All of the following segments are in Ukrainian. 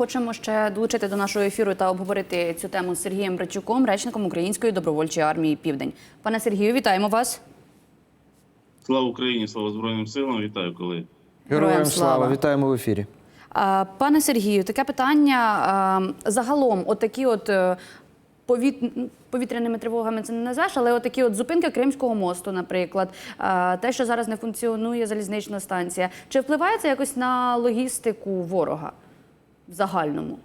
хочемо ще долучити до нашого ефіру та обговорити цю тему з Сергієм Брачуком, речником Української добровольчої армії Південь. Пане Сергію, вітаємо вас. Слава Україні, слава Збройним силам. Вітаю, колеги. Героям слава. Вітаємо в ефірі. Пане Сергію, таке питання загалом, отакі от. е, повіт- Повітряними тривогами це не назвеш, але отакі от зупинки Кримського мосту, наприклад, те, що зараз не функціонує залізнична станція, чи впливає це якось на логістику ворога в загальному?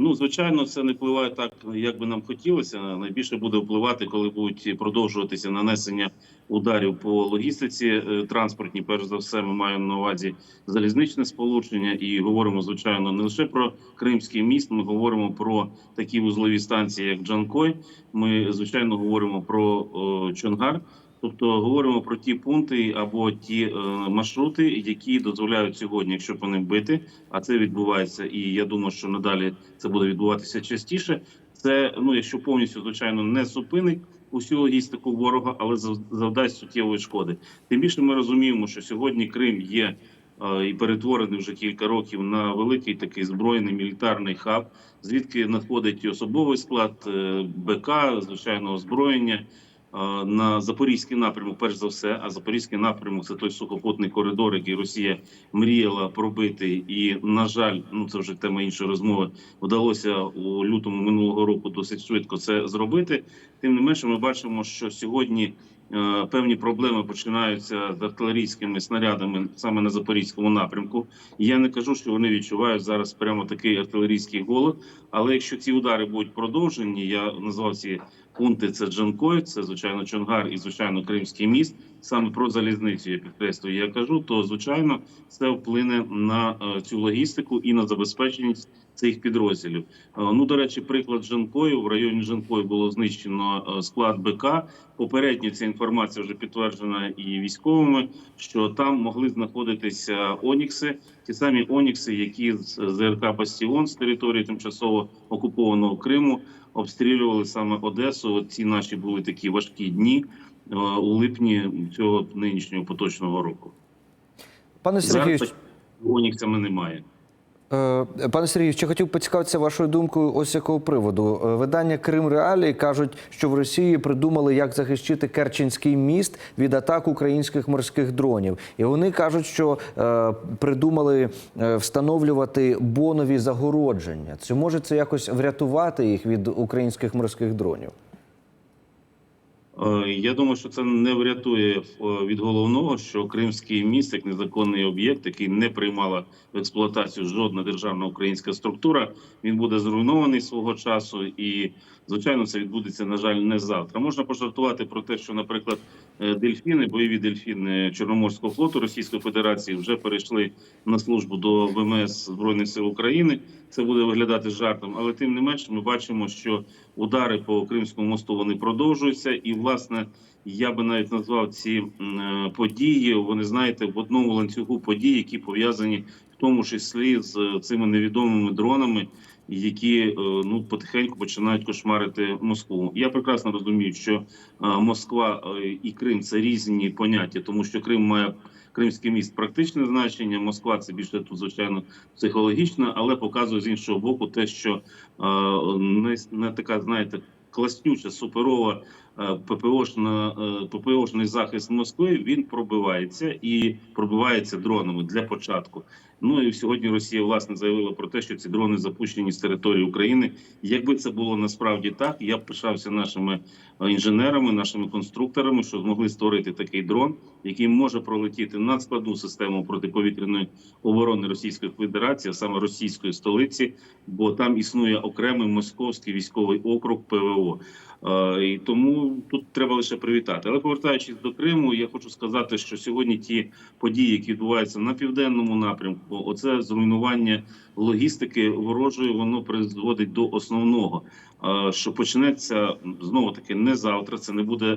Ну, звичайно, це не впливає так, як би нам хотілося. Найбільше буде впливати, коли будуть продовжуватися нанесення ударів по логістиці е, транспортній. Перш за все, ми маємо на увазі залізничне сполучення і говоримо, звичайно, не лише про Кримський міст. Ми говоримо про такі вузлові станції, як Джанкой. Ми звичайно говоримо про Чонгар. Тобто говоримо про ті пункти або ті е, маршрути, які дозволяють сьогодні, якщо по ним бити, а це відбувається, і я думаю, що надалі це буде відбуватися частіше. Це ну, якщо повністю звичайно не зупинить усю логістику ворога, але зав- завдасть суттєвої шкоди. Тим більше ми розуміємо, що сьогодні Крим є е, і перетворений вже кілька років на великий такий збройний мілітарний хаб, звідки надходить і особовий склад е, БК, звичайно, озброєння. На запорізький напрямок, перш за все, а запорізький напрямок це той сухопутний коридор, який Росія мріяла пробити, і на жаль, ну це вже тема іншої розмови. Вдалося у лютому минулого року досить швидко це зробити. Тим не менше, ми бачимо, що сьогодні певні проблеми починаються з артилерійськими снарядами саме на запорізькому напрямку. Я не кажу, що вони відчувають зараз прямо такий артилерійський голод. Але якщо ці удари будуть продовжені, я назвав ці пункти це Джанкой, це звичайно Чонгар і звичайно Кримський міст. Саме про залізницю я підкреслюю. Я кажу, то звичайно це вплине на е, цю логістику і на забезпеченість цих підрозділів. Е, Ну до речі, приклад Жанкою в районі Жанкою було знищено е, склад БК. Попередньо ця інформація вже підтверджена і військовими, що там могли знаходитися Онікси, ті самі Онікси, які з ЗРК Бастіон з території тимчасово окупованого Криму обстрілювали саме Одесу. Ці наші були такі важкі дні е, у липні цього нинішнього поточного року. Пане Сергію, Зараз Оніксами немає. Е, пане Сергію, ще хотів поцікавитися вашою думкою ось якого приводу. Е, Видання Крим Реалії кажуть, що в Росії придумали, як захистити Керченський міст від атак українських морських дронів. І вони кажуть, що е, придумали е, встановлювати бонові загородження. Чи може це якось врятувати їх від українських морських дронів? Е, Я думаю, що це не врятує е, від головного, що Кримський міст як незаконний об'єкт, який не приймала в експлуатацію жодна державна українська структура, він буде зруйнований свого часу, і звичайно, це відбудеться на жаль не завтра. Можна пожартувати про те, що, наприклад, е, дельфіни, бойові дельфіни Чорноморського флоту Російської Федерації вже перейшли на службу до ВМС Збройних сил України. Це буде виглядати жартом, але тим не менш, ми бачимо, що удари по Кримському мосту вони продовжуються, і власне я би навіть назвав ці е, події. Вони знаєте в одному ланцюгу подій, які пов'язані в тому числі з е, цими невідомими дронами, які е, ну потихеньку починають кошмарити Москву. Я прекрасно розумію, що Москва і Крим це різні поняття, тому що Крим має. Кримський міст практичне значення, Москва це більше тут, звичайно, психологічно, але показує з іншого боку те, що е, не, не така, знаєте, класнюча, суперова ППОшна, е, ППОшний захист Москви він пробивається і пробивається дронами для початку. Ну і сьогодні Росія власне заявила про те, що ці дрони запущені з території України. Якби це було насправді так, я б пишався нашими е, інженерами, нашими конструкторами, що змогли створити такий дрон, який може пролетіти над складну систему протиповітряної оборони Російської Федерації, а саме російської столиці, бо там існує окремий московський військовий округ ПВО. Е, І тому тут треба лише привітати. Але повертаючись до Криму, я хочу сказати, що сьогодні ті події, які відбуваються на південному напрямку, оце зруйнування логістики ворожої, воно призводить до основного, що почнеться знову таки не завтра. Це не буде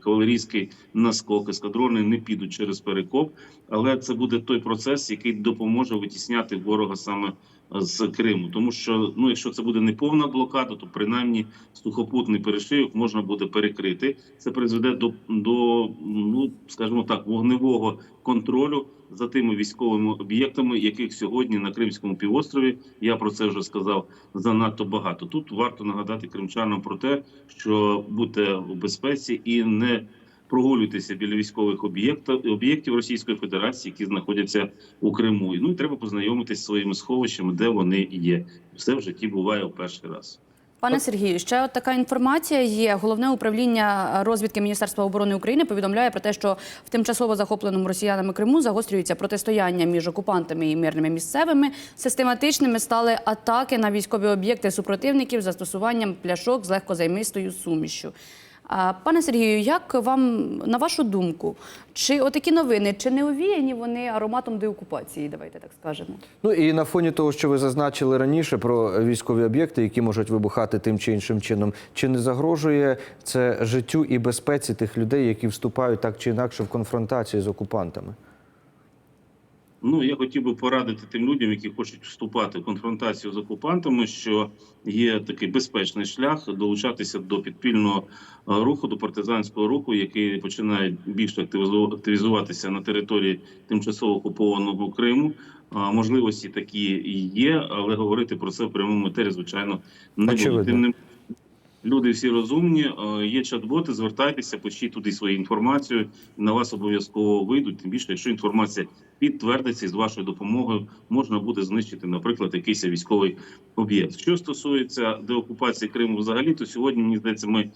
кавалерійський наскок. Ескадрони не підуть через перекоп, але це буде той процес, який допоможе витісняти ворога саме з Криму, тому що ну, якщо це буде не повна блокада, то принаймні сухопутний перешийок можна буде перекрити. Це призведе до, до ну скажімо так, вогневого контролю за тими військовими об'єктами, яких сьогодні на Кримському півострові я про це вже сказав занадто багато. Тут варто нагадати кримчанам про те, що будьте в безпеці і не прогулюйтеся біля військових об'єктів об'єктів Російської Федерації, які знаходяться у Криму. Ну і треба познайомитися зі своїми сховищами, де вони є. Все в житті буває в перший раз. Пане Сергію, ще от така інформація є. Головне управління розвідки Міністерства оборони України повідомляє про те, що в тимчасово захопленому росіянами Криму загострюється протистояння між окупантами і мирними місцевими. Систематичними стали атаки на військові об'єкти супротивників застосуванням пляшок з легкозаймистою сумішю. Пане Сергію, як вам на вашу думку, чи отакі новини, чи не овіяні вони ароматом деокупації? Давайте так скажемо. Ну і на фоні того, що ви зазначили раніше про військові об'єкти, які можуть вибухати тим чи іншим чином, чи не загрожує це життю і безпеці тих людей, які вступають так чи інакше в конфронтацію з окупантами? Ну я хотів би порадити тим людям, які хочуть вступати в конфронтацію з окупантами, що є такий безпечний шлях долучатися до підпільного е, руху, до партизанського руху, який починає більше активізу- активізуватися на території тимчасово окупованого Криму. Можливості такі є, але говорити про це в прямому етері, звичайно, не буду. Люди всі розумні, е, є чат-боти, звертайтеся, пишіть туди свою інформацію, на вас обов'язково вийдуть. Тим більше, якщо інформація підтвердиться і з вашою допомогою, можна буде знищити, наприклад, якийсь військовий об'єкт. Що стосується деокупації Криму, взагалі, то сьогодні мені здається, ми е,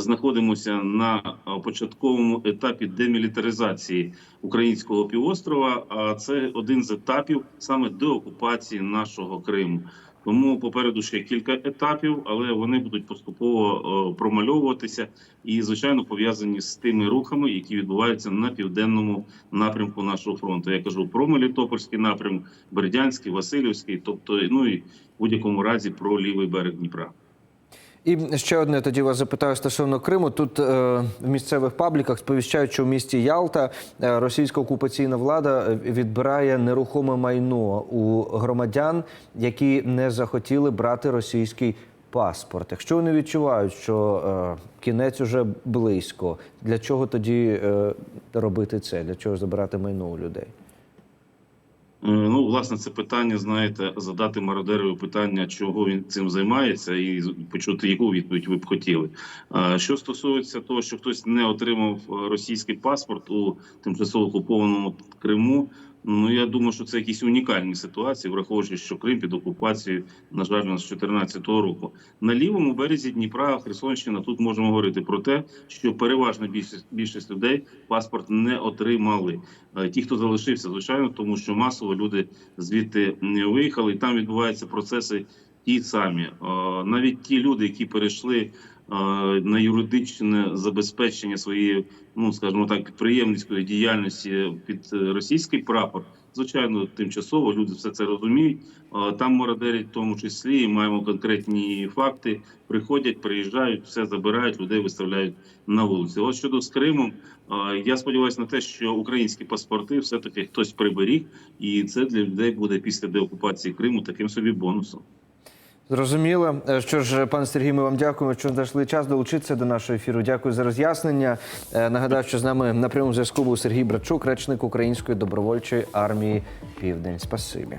знаходимося на е, початковому етапі демілітаризації українського півострова. А це один з етапів саме деокупації нашого Криму. Тому попереду ще кілька етапів, але вони будуть поступово е, промальовуватися і, звичайно, пов'язані з тими рухами, які відбуваються на південному напрямку нашого фронту. Я кажу про Мелітопольський напрям, Бердянський, Васильівський, тобто, ну і в будь-якому разі про лівий берег Дніпра. І ще одне тоді вас запитаю стосовно Криму. Тут е, в місцевих пабліках сповіщають, що в місті Ялта е, російська окупаційна влада е, відбирає нерухоме майно у громадян, які не захотіли брати російський паспорт. Якщо вони відчувають, що е, кінець уже близько, для чого тоді е, робити це? Для чого забирати майно у людей? Ну, власне, це питання, знаєте, задати мародерові питання, чого він цим займається, і почути, яку відповідь ви б хотіли. Що стосується того, що хтось не отримав е, російський паспорт у тимчасово окупованому Криму. Ну я думаю, що це якісь унікальні ситуації, враховуючи, що Крим під окупацією, на жаль, у нас з 2014 року. На лівому березі Дніпра, Херсонщина, тут можемо говорити про те, що переважна більшість більшість людей паспорт не отримали. Е, Ті, хто залишився, звичайно, тому що масово люди звідти не виїхали, і там відбуваються процеси ті самі. Е, Навіть ті люди, які перейшли на юридичне забезпечення своєї, ну скажімо так, підприємницької діяльності під е, російський прапор. Звичайно, тимчасово люди все це розуміють. Там мародерять в тому числі і маємо конкретні факти. Приходять, приїжджають, все забирають, людей виставляють на вулиці. От щодо з Кримом, я сподіваюся на те, що українські паспорти все таки хтось приберіг, і це для людей буде після деокупації Криму таким собі бонусом. Зрозуміло. Е, Що ж, пане Сергій, ми вам дякуємо, що знайшли час долучитися до нашого ефіру. Дякую за роз'яснення. Е, Нагадаю, що з нами на прямому зв'язку був Сергій Брачук, речник Української добровольчої армії Південь. Спасибі.